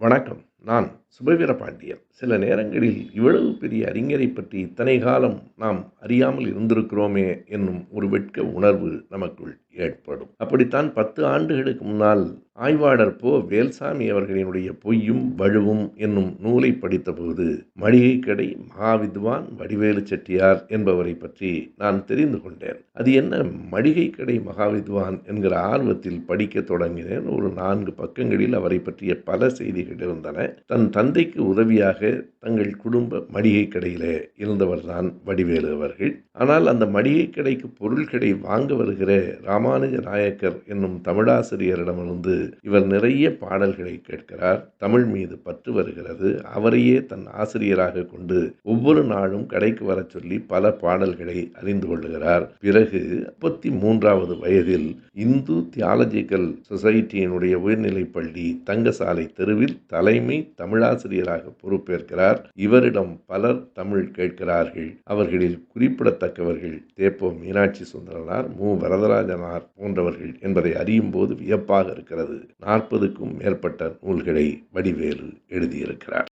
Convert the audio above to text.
வணக்கம். நான் சுபவீர பாண்டியன் சில நேரங்களில் இவ்வளவு பெரிய அறிஞரை பற்றி இத்தனை காலம் நாம் அறியாமல் இருந்திருக்கிறோமே என்னும் ஒரு வெட்க உணர்வு நமக்குள் ஏற்படும். அப்படித்தான் பத்து ஆண்டுகளுக்கு முன்னால் ஆய்வாளர் போ. வேல்சாமி அவர்களினுடைய பொய்யும் வலுவும் என்னும் நூலை படித்தபோது மளிகை கடை மகாவித்வான் வடிவேலு செட்டியார் என்பவரை பற்றி நான் தெரிந்து கொண்டேன். அது என்ன மளிகை கடை மகாவித்வான் என்கிற ஆர்வத்தில் படிக்க தொடங்கினேன். ஒரு நான்கு பக்கங்களில் அவரை பற்றிய பல செய்திகள் இருந்தன. தன் தந்தைக்கு உதவியாக தங்கள் குடும்ப மளிகை கடையில் இருந்தவர்தான் வடிவேலு அவர்கள். ஆனால் அந்த மளிகை கடைக்கு பொருள்களை வாங்க வருகிற ராமானுஜ நாயக்கர் என்னும் தமிழாசிரியரிடமிருந்து இவர் நிறைய பாடல்களை கேட்கிறார். தமிழ் மீது பற்று வருகிறது. அவரையே தன் ஆசிரியராக கொண்டு ஒவ்வொரு நாளும் கடைக்கு வரச் சொல்லி பல பாடல்களை அறிந்து கொள்ளுகிறார். பிறகு முப்பத்தி மூன்றாவது வயதில் இந்து தியாலஜிக்கல் சொசைட்டியினுடைய உயர்நிலைப் பள்ளி தங்கசாலை தெருவில் தலைமை தமிழாசிரியராக பொறுப்பேற்கிறார். இவரிடம் பலர் தமிழ் கேட்கிறார்கள். அவர்களில் குறிப்பிடத்தக்கவர்கள் தேப்போ மீனாட்சி சுந்தரனார் மு. வரதராஜனார் போன்றவர்கள் என்பதை அறியும் போது வியப்பாக இருக்கிறது. நாற்பதுக்கும் மேற்பட்ட நூல்களை வடிவேலு எழுதியிருக்கிறார்.